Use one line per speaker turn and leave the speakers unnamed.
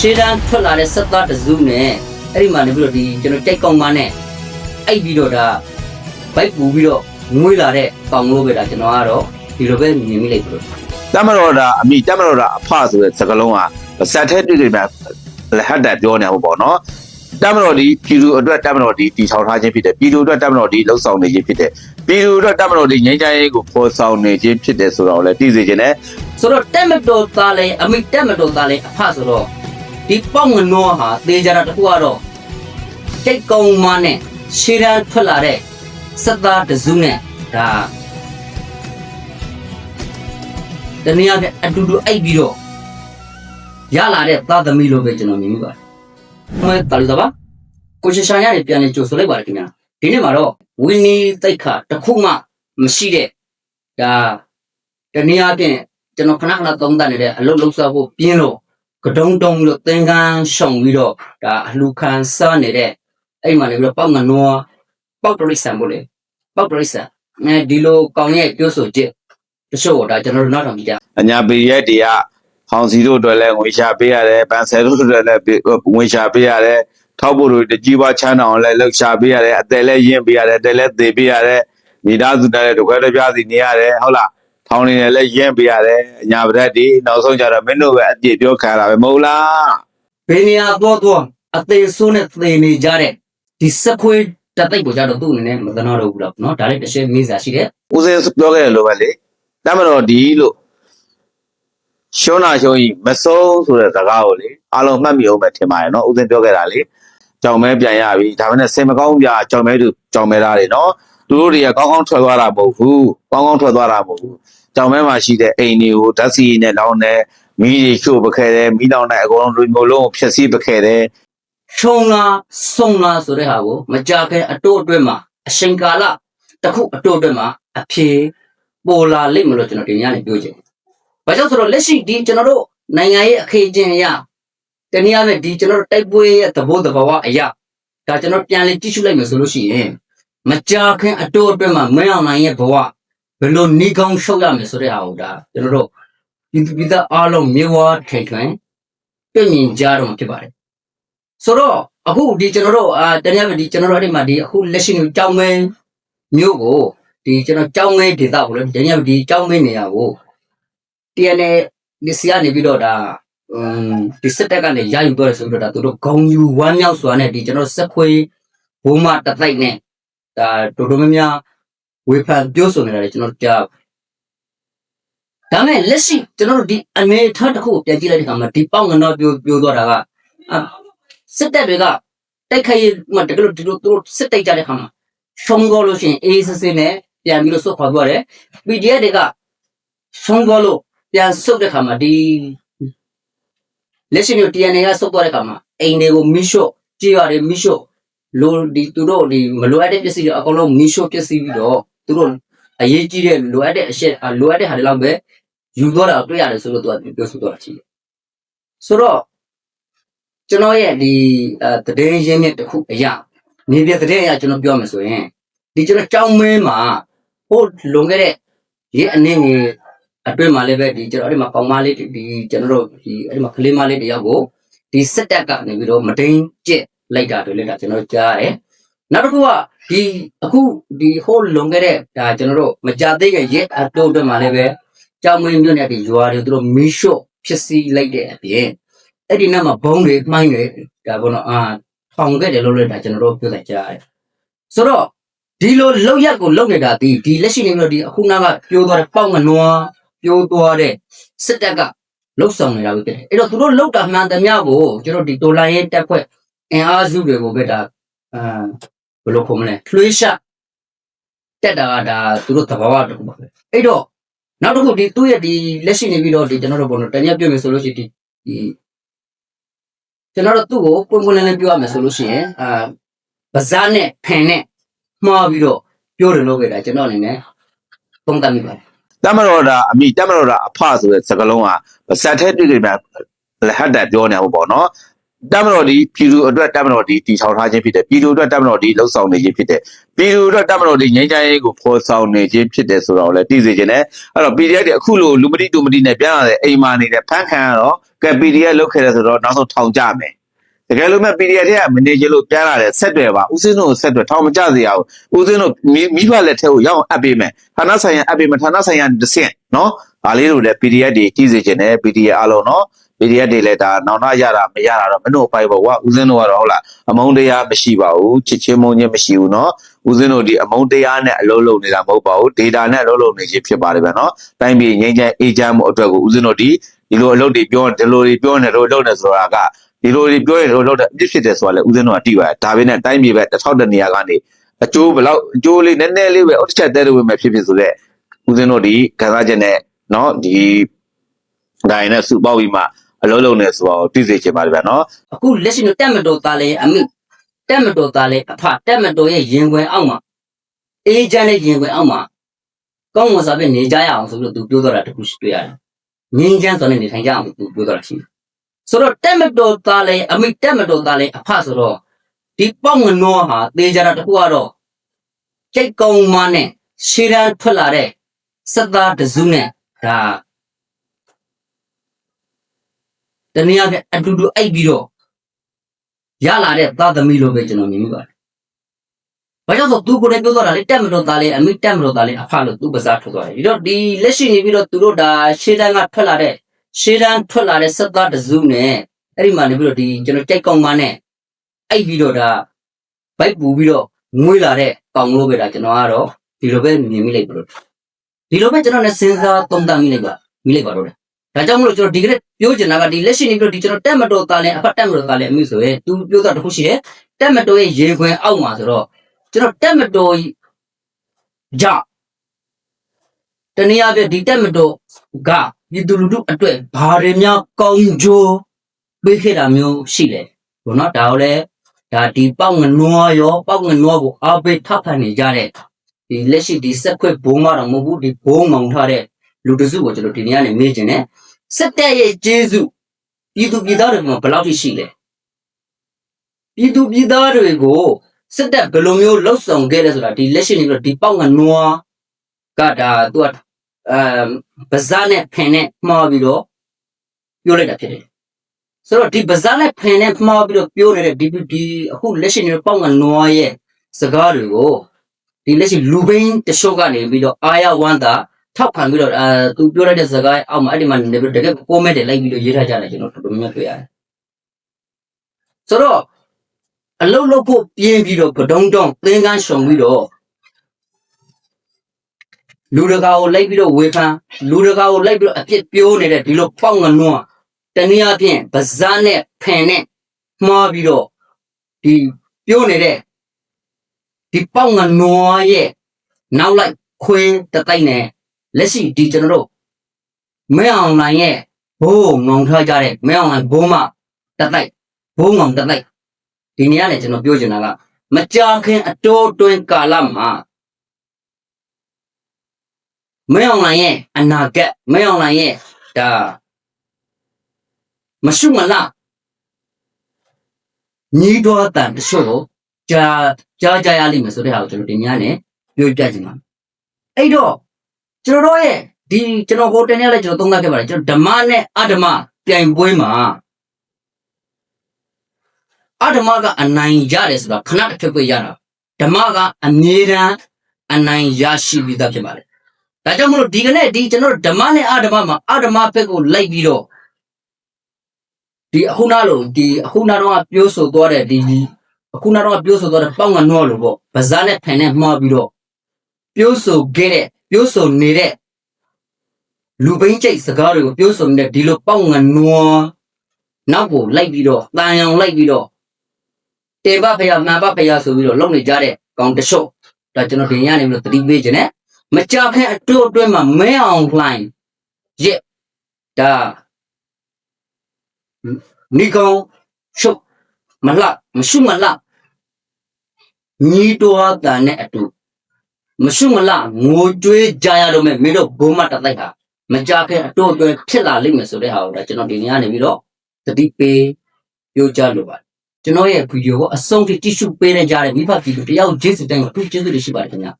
ရှေးတန်းထွက်လာတဲ့ဆက်သားတစ်စုနဲ့အဲ့ဒီမှာနေပြီးတော့ဒီကျွန်တော်ကြိုက်ကောင်မနဲ့အိပ်ပြီးတော့ဒါဘိုက်ပူပြီးတော့ငွေလာတဲ့ကောင်လို့ပဲဒါကျွန်တော်ကတော့ဒီလိုပဲမြင်မိလိုက်ပြီလို့
တမတော်တာအမိတမတော်တာအဖဆိုတဲ့စကားလုံးကဇက်ထဲတွေ့တွေ့မှာလဟတ်တပြောနေမှာပေါ့နော်တမတော်ဒီပြည်သူအတွက်တမတော်ဒီတီထောင်ထားခြင်းဖြစ်တယ်ပြည်သူအတွက်တမတော်ဒီလှုပ်ဆောင်နေခြင်းဖြစ်တယ်ပြည်သူအတွက်တမတော်ဒီငြိမ်းချမ်းရေးကိုဖော်ဆောင်နေခြင်းဖြစ်တယ်ဆိုတော့လည်းသိစေခြင်းနဲ့
ဆိုတော့တက်မတော်သားလဲအမိတက်မတော်သားလဲအဖဆိုတော့ ဒီပေါက်ငနောဟာသေကြတာတခုကတော့ကြိတ်ကောင်မနဲ့ရှေးတန်းထွက်လာတဲ့ဆက်သားတစ်စုနဲ့ဒါတနည်းအားဖြင့်အတူတူအိပ်ပြီးတော့ရလာတဲ့သားသမီးလိုပဲကျွန်တော်မြင်မိပါတယ်။ဟိုတာလီသဘာကိုရှရှာရနေပြန်နေကြိုဆိုလိုက်ပါတယ်ခင်ဗျာ။ဒီနေ့မှာတော့ဝင်းနီတိတ်ခါတစ်ခုမှမရှိတဲ့ဒါတနည်းအားဖြင့်ကျွန်တော်ခဏခဏသုံးသပ်နေတဲ့အလုပ်လုပ်စားဖို့ပြင်းလို့ ကတုံးတုံးပြီးတော့သင်္ကန်းရှောင်ပြီးတော့ဒါအလှခံစားနေတဲ့အဲ့မှာနေပြီးတော့ပေါက်ငနွားပေါက်တရိษံပို့လေပေါက်တရိษံအဲဒီလိုကောင်းရဲ့ပြောဆိုချက်တချို့ကဒါကျွန်တော်တို့နောက်တော်ကြည့်ကြ
အညာပီရက်တွေကဟောင်စီတို့အတွက်လည်းငွေရှာပေးရတယ်ပန်ဆယ်တို့အတွက်လည်းငွေရှာပေးရတယ်ထောက်ဖို့တို့တကြီးပွားချမ်းအောင်လည်းလှုပ်ရှာပေးရတယ်အတယ်လည်းရင်းပေးရတယ်အတယ်လည်းသေပေးရတယ်မိသားစုနဲ့ဒုက္ခတပြားစီနေရတယ်ဟုတ်လား ထောင်းနေလည်းရင်းပေးရတယ်အညာပရက်တွေနောက်ဆုံးကြတော့မင်းတို့ပဲအပြည့်ပြောခံရတာပဲမဟုတ်လား
ဘယ်နေရာတော့တော့အသေးဆိုးနဲ့သေနေကြတဲ့ဒီစက်ခွေးတသိပ်ကိုကြတော့သူ့အနေနဲ့မသနာတော့ဘူးတော့เนาะဒါလည်းတစ်ချက်မေးစာရှိတယ်
ဦးစင်းပြောခဲ့တယ်လို့ပဲလေတမတော်ဒီလို့ရှုံးတာရှုံးကြီးမဆုံးဆိုတဲ့စကားကိုလေအားလုံးမှတ်မိအောင်ပဲထင်ပါတယ်နော်ဦးစင်းပြောခဲ့တာလေကြောင်မဲပြန်ရပြီဒါပေမဲ့စင်မကောင်းပြကြောင်မဲသူကြောင်မဲသားတွေနော် သူတို့တွေကကောင်းကောင်းထွက်သွားတာမဟုတ်ဘူးကောင်းကောင်းထွက်သွားတာမဟုတ်ဘူးကြောင်မဲမှာရှိတဲ့အိမ်တွေကိုဓာတ်စီနဲ့လောင်းတယ်မီးတွေရှို့ပခဲ့တယ်မီးလောင်တဲ့အကုန်လုံးလူမျိုးလုံးကိုဖျက်ဆီးပခဲ့တယ်
ရှုံလားဆုံလားဆိုတဲ့ဟာကိုမကြခင်အတိုးအတွက်မှာအချိန်ကာလတစ်ခုအတိုးအတွက်မှာအဖြေပေါ်လာလိမ့်မလို့ကျွန်တော်တင်ရနေပြောချင်တယ်။ဘာကြောင့်ဆိုတော့လက်ရှိဒီကျွန်တော်တို့နိုင်ငံရဲ့အခင်းအကျင်းအရာတနည်းအားဖြင့်ဒီကျွန်တော်တို့တိုက်ပွဲရဲ့သဘောတဘာဝအရာဒါကျွန်တော်ပြန်လည်ကြည့်ရှုလိုက်မယ်ဆိုလို့ရှိရင် မကြခင်အတိုးအတွက်မှာမင်းအောင်နိုင်ရဲ့ဘဝဘယ်လိုနေကောင်းရှုပ်ရမယ်ဆိုတဲ့ဟာကိုဒါကျွန်တော်တို့ဒီပြည်သားအားလုံးမြေဝါထိန်ထွင်ပြင်မြင်ကြတော့မှာဖြစ်ပါတယ်ဆိုတော့အခုဒီကျွန်တော်တို့အာတနည်းအားဖြင့်ဒီကျွန်တော်တို့အဲ့ဒီမှာဒီအခုလက်ရှိမျိုးကြောင်းမင်းမျိုးကိုဒီကျွန်တော်ကြောင်းမင်းဒေသကိုလည်းတနည်းအားဖြင့်ဒီကြောင်းမင်းနေရာကို TNA လစ်စီကနေပြီးတော့ဒါအမ်ဒီစက်တက်ကနေရယူတော့တယ်ဆိုပြီးတော့ဒါသူတို့ဂုံယူဝမ်းမြောက်စွာနဲ့ဒီကျွန်တော်စက်ခွေးဘုံမတသိုက်နဲ့ ဒါတော်တော်များများဝေဖန်ပြောဆိုနေတာလေကျွန်တော်ကြားဒါမဲ့လက်ရှိကျွန်တော်တို့ဒီအနေအထားတစ်ခုကိုပြန်ကြည့်လိုက်တဲ့အခါမှာဒီပေါက်ငနောပြောပြောသွားတာကအာစစ်တပ်တွေကတိုက်ခိုက်ရေးမှာတကယ်လို့ဒီလိုသူတို့စစ်တိုက်ကြတဲ့ခါမှာရှုံးသွားလို့ရှိရင်အေးစစ်စစ်နဲ့ပြန်ပြီးတော့ဆုတ်ခွာသွားတယ် PDF တွေကရှုံးသွားလို့ပြန်ဆုတ်တဲ့ခါမှာဒီလက်ရှိမျိုး TNA ကဆုတ်သွားတဲ့ခါမှာအိမ်တွေကိုမိရှုကြေးရတယ်မိရှု လိုဒီသူတို့ဒီမလိုအပ်တဲ့ပစ္စည်းတွေအကုန်လုံးမိရှုပစ္စည်းပြီးတော့သူတို့အရေးကြီးတဲ့လိုအပ်တဲ့အရှက်အလိုအပ်တဲ့ဟာတွေလောက်ပဲယူသွားတာတွေ့ရတယ်ဆိုလို့သူကပြောဆိုသွားတာရှိတယ်ဆိုတော့ကျွန်တော်ရဲ့ဒီအဲတည်င်းရင်းမြစ်တစ်ခုအရာနေပြတဲ့တဲ့အရာကျွန်တော်ပြောမယ်ဆိုရင်ဒီကျွန်တော်ကြောင်းမင်းမှာဟိုလွန်ခဲ့တဲ့ရေအနေငယ်အတွင်းမှာလည်းပဲဒီကျွန်တော်အဲ့ဒီမှာကောင်မလေးဒီကျွန်တော်တို့ဒီအဲ့ဒီမှာကလေးမလေးတယောက်ကိုဒီစစ်တပ်ကနေပြီးတော့မတိန်ကျက် လိုက်တာတွေလည်းဒါကျွန်တော်ကြားရတယ်နောက်တစ်ခုကဒီအခုဒီဟိုလွန်ခဲ့တဲ့ဒါကျွန်တော်တို့မကြသေးတဲ့ရဲအတိုးအတွက်မှာလည်းပဲကြောင်းမင်းမြို့နယ်ဒီရွာတွေသူတို့မီးရှို့ဖြစ်စီလိုက်တဲ့အပြင်အဲ့ဒီနောက်မှာဘုံတွေမှိုင်းတွေဒါဘောနော်အာထောင်ခဲ့တယ်လို့လည်းဒါကျွန်တော်တို့ပြောတဲ့ကြားရတယ်ဆိုတော့ဒီလိုလောက်ရက်ကိုလောက်နေတာဒီဒီလက်ရှိနေပြီးတော့ဒီအခုနောက်ကပြိုးသွားတဲ့ပေါက်ငနွားပြိုးသွားတဲ့စစ်တပ်ကလောက်ဆောင်နေတာပဲဖြစ်တယ်အဲ့တော့သူတို့လောက်တာမှန်သမျှကိုကျွန်တော်ဒီဒေါ်လာရဲ့တက်ခွက် အင်အားစုတွေကိုပဲဒါအာဘယ်လိုခေါ်မလဲလွှေးရှတက်တာကဒါသူတို့သဘာဝတစ်ခုပါပဲအဲ့တော့နောက်တစ်ခုဒီသူ့ရဲ့ဒီလက်ရှိနေပြီးတော့ဒီကျွန်တော်တို့ဘောနော်တနည်းပြောမယ်ဆိုလို့ရှိရင်ဒီဒီကျွန်တော်တို့သူ့ကိုပွင့်ပွင့်လင်းလင်းပြောရမယ်ဆိုလို့ရှိရင်အာဗဇားနဲ့ဖန်နဲ့မှားပြီးတော့ပြောတယ်လို့ပဲဒါကျွန်တော်အနေနဲ့သုံးသပ်မိပါတယ်
တမတော်တာအမိတမတော်တာအဖဆိုတဲ့စကားလုံးကဇက်ထဲတွေ့တွေ့မှာလဟတ်တပြောနေမှာပေါ့နော် တမတော်ဒီပြည်သူအတွက်တမတော်ဒီတည်ထောင်ထားခြင်းဖြစ်တယ်ပြည်သူအတွက်တမတော်ဒီလှုပ်ဆောင်နေခြင်းဖြစ်တယ်ပြည်သူအတွက်တမတော်ဒီငြိမ်းချမ်းရေးကိုဖော်ဆောင်နေခြင်းဖြစ်တယ်ဆိုတော့လည်းသိစေခြင်းနဲ့အဲ့တော့ PDF တွေအခုလိုလူမတိတူမတိနဲ့ပြန်လာတဲ့အိမ်မာနေတဲ့ဖန်ခံရတော့ကဲ PDF လုတ်ခဲ့တယ်ဆိုတော့နောက်ဆုံးထောင်ကြမယ်တကယ်လို့မဲ့ PDF တွေကမနေချင်လို့ပြန်လာတဲ့ဆက်တွေပါဦးစင်းတို့ကိုဆက်တွေထောင်မကြစေရဘူးဦးစင်းတို့မိမိဘလက်ထဲကိုရောက်အောင်အပ်ပေးမယ်ဌာနဆိုင်ရာအပ်ပေးမယ်ဌာနဆိုင်ရာတစ်ဆင့်နော်ဒါလေးတို့လည်း PDF တွေကြည့်စေခြင်းနဲ့ PDF အားလုံးနော် PDF တွေလည်းဒါနောင်တရတာမရတာတော့မင်းတို့အပိုင်ပေါ့ကွာဦးစင်းတို့ကတော့ဟုတ်လားအမုန်းတရားမရှိပါဘူးချစ်ချင်းမုန်းချင်းမရှိဘူးเนาะဦးစင်းတို့ဒီအမုန်းတရားနဲ့အလုံးလုံးနေတာမဟုတ်ပါဘူး data နဲ့အလုံးလုံးနေခြင်းဖြစ်ပါတယ်ဗျာเนาะတိုင်းပြည်ငြိမ်းချမ်းအေးချမ်းမှုအတွက်ကိုဦးစင်းတို့ဒီဒီလိုအလုပ်တွေပြောဒီလိုတွေပြောနေလို့လုပ်နေဆိုတာကဒီလိုတွေပြောရင်လို့လုပ်တဲ့အဖြစ်ဖြစ်တယ်ဆိုတာလေဦးစင်းတို့ကတိပါတယ်ဒါပေမဲ့တိုင်းပြည်ပဲတစ်ထောက်တနေရာကနေအကျိုးဘယ်လောက်အကျိုးလေးနည်းနည်းလေးပဲအုတ်ချက်တဲလို့ပဲဖြစ်ဖြစ်ဆိုတဲ့ဦးစင်းတို့ဒီခံစားချက်နဲ့เนาะဒီဒါရင်နဲ့စုပေါက်ပြီးမှ အလုံးလုံးနဲ့ဆိုတော့သိစေချင်ပါတယ်ဗျာနော်
အခုလက်ရှိတော့တက်မတော်သားလဲအမိတက်မတော်သားလဲအဖတက်မတော်ရဲ့ရင်ခွင်အောက်မှာအေးချမ်းတဲ့ရင်ခွင်အောက်မှာကောင်းမွန်စွာပဲနေကြရအောင်ဆိုပြီးတော့သူပြောတော့တာတခုရှိတွေ့ရတယ်ငင်းချမ်းစွာနဲ့နေထိုင်ကြအောင်သူပြောတော့တာရှိတယ်ဆိုတော့တက်မတော်သားလဲအမိတက်မတော်သားလဲအဖဆိုတော့ဒီပေါက်ငနောဟာတေးကြတာတခုကတော့ကြိတ်ကုံမနဲ့ရှေးရန်ထွက်လာတဲ့စက်သားတစုနဲ့ဒါ တနည်းအားဖြင့်အတူတူအိပ်ပြီးတော့ရလာတဲ့သာသမီလိုပဲကျွန်တော်မြင်မိပါတယ်။ဘာကြောင့်ဆိုသူကိုယ်တိုင်ပြောသွားတာလေတက်မတော်သားလေအမိတက်မတော်သားလေအဖလို့သူပစားထွက်သွားတယ်။ဒီတော့ဒီလက်ရှိနေပြီးတော့သူတို့ဒါရှေးတန်းကထွက်လာတဲ့ရှေးတန်းထွက်လာတဲ့စက်သားတစုနဲ့အဲ့ဒီမှာနေပြီးတော့ဒီကျွန်တော်ကြိုက်ကောင်းမနဲ့အိပ်ပြီးတော့ဒါဘိုက်ပူပြီးတော့ငွေလာတဲ့ကောင်လို့ပဲဒါကျွန်တော်ကတော့ဒီလိုပဲမြင်မိလိုက်ပါလို့ဒီလိုပဲကျွန်တော်လည်းစဉ်းစားသုံးသပ်မိလိုက်ပါမိလိုက်ပါတော့တယ် ဒါကြောင့်မလို့ကျွန်တော်ဒီကနေ့ပြောချင်တာကဒီလက်ရှိနေပြီးတော့ဒီကျွန်တော်တက်မတော်သားလဲအဖတ်တက်မတော်သားလဲအမှုဆိုရင်သူပြောတာတစ်ခုရှိတယ်တက်မတော်ရဲ့ရေခွင်အောက်မှာဆိုတော့ကျွန်တော်တက်မတော်ကြတနည်းအားဖြင့်ဒီတက်မတော်ကပြည်သူလူထုအတွက်ဘာတွေများကောင်းကျိုးပေးခဲ့တာမျိုးရှိလဲဘုနော်ဒါကိုလည်းဒါဒီပေါက်ငနွားရောပေါက်ငနွားကိုအားပေးထောက်ခံနေကြတဲ့ဒီလက်ရှိဒီစက်ခွက်ဘုံမတော့မဟုတ်ဘူးဒီဘုံမောင်ထားတဲ့လူတစုကိုကျွန်တော်ဒီနေ့ကနေမေးချင်တယ် စစ်တပ်ရဲ့ကျေးဇူးပြည်သူပြည်သားတွေမှာဘယ်လောက်ထိရှိလဲပြည်သူပြည်သားတွေကိုစစ်တပ်ဘယ်လိုမျိုးလှုပ်ဆောင်ခဲ့လဲဆိုတာဒီလက်ရှိနေပြီးတော့ဒီပေါက်ငနွားကဒါသူကအဲဗဇာနဲ့ဖင်နဲ့မှားပြီးတော့ပြောလိုက်တာဖြစ်တယ်ဆိုတော့ဒီဗဇာနဲ့ဖင်နဲ့မှားပြီးတော့ပြောနေတဲ့ဒီဒီအခုလက်ရှိနေတဲ့ပေါက်ငနွားရဲ့စကားတွေကိုဒီလက်ရှိလူဘင်းတရှို့ကနေပြီးတော့အာရဝန္တာ ထောက်ခံပြီးတော့အဲသူပြောလိုက်တဲ့စကားအောက်မှာအဲ့ဒီမှာနေပြီးတော့တကယ်ကိုမဲတယ်လိုက်ပြီးတော့ရေးထားကြတယ်ကျွန်တော်တော်တော်များများတွေ့ရတယ်ဆိုတော့အလုတ်လုတ်ဖို့ပြင်းပြီးတော့ပဒုံတုံသင်္ကန်းရှုံပြီးတော့လူတကာကိုလိုက်ပြီးတော့ဝေဖန်လူတကာကိုလိုက်ပြီးတော့အပြစ်ပြိုးနေတဲ့ဒီလိုပေါက်ငနွန်းတနည်းအားဖြင့်ဗဇာနဲ့ဖင်နဲ့မှားပြီးတော့ဒီပြိုးနေတဲ့ဒီပေါက်ငနွားရဲ့နောက်လိုက်ခွင်းတစ်တိုက်နဲ့ လက်ရှိဒီကျွန်တော်တို့မဲအွန်လိုင်းရဲ့ဘိုးငုံထားကြတဲ့မဲအွန်လိုင်းဘိုးမတက်တိုက်ဘိုးငုံတက်တိုက်ဒီနေရာနဲ့ကျွန်တော်ပြောချင်တာကမကြာခင်အတိုးတွင်ကာလမှာမဲအွန်လိုင်းရဲ့အနာဂတ်မဲအွန်လိုင်းရဲ့ဒါမရှုမလားညီတော်တန်တချို့ကိုကြာကြာကြာရလိမ့်မယ်ဆိုတဲ့ဟာကိုကျွန်တော်ဒီများနဲ့ပြောပြချင်ပါတယ်အဲ့တော့ ကျွန်တော်တို့ရဲ့ဒီကျွန်တော်ဟိုတနေ့လည်းကျွန်တော်သုံးသပ်ခဲ့ပါတယ်ကျွန်တော်ဓမ္မနဲ့အဓမ္မပြိုင်ပွဲမှာအဓမ္မကအနိုင်ရတယ်ဆိုတာခဏတစ်ဖြုတ်ပြရတာဓမ္မကအမြဲတမ်းအနိုင်ရရှိပြီးသားဖြစ်ပါတယ်ဒါကြောင့်မလို့ဒီကနေ့ဒီကျွန်တော်တို့ဓမ္မနဲ့အဓမ္မမှာအဓမ္မဘက်ကိုလိုက်ပြီးတော့ဒီအခုနာလို့ဒီအခုနာတော့ကပြောဆိုသွားတဲ့ဒီအခုနာတော့ကပြောဆိုသွားတဲ့ပေါင်းကနွားလို့ပေါ့ဗဇာနဲ့ဖန်နဲ့မှားပြီးတော့ပြောဆိုခဲ့တဲ့ ပြောဆိုနေတဲ့လူပိန်းကျိတ်စကားတွေကိုပြောဆိုနေတဲ့ဒီလိုပေါက်ငနွားနောက်ကိုလိုက်ပြီးတော့တန်အောင်လိုက်ပြီးတော့တေဘဖယာမှန်ဘဖယာဆိုပြီးတော့လုံနေကြတဲ့ကောင်တရှုပ်ဒါကျွန်တော်ဒီညနေပြီးတော့သတိပေးခြင်းနဲ့မကြခင်အတူအတွင်းမှာမဲအောင်လှိုင်းရက်ဒါနီကောင်ရှုပ်မလှမရှုမလှညီတော်တန်နဲ့အတူ မရှုမလငိုကြွေးကြရတော့မယ်မင်းတို့ဘုံမတတိုက်ဟာမကြခင်အတော့အတွဲဖြစ်လာလိမ့်မယ်ဆိုတဲ့ဟာကိုဒါကျွန်တော်ဒီနေ့ကနေပြီးတော့တတိပေးပြောကြလိုပါတယ်ကျွန်တော်ရဲ့ဗီဒီယိုကိုအဆုံးထိကြည့်ရှုပေးနေကြတဲ့မိဘပြည်သူတယောက်ချင်းစီတိုင်းကိုအထူးကျေးဇူးတင်ရှိပါတယ်ခင်ဗျာ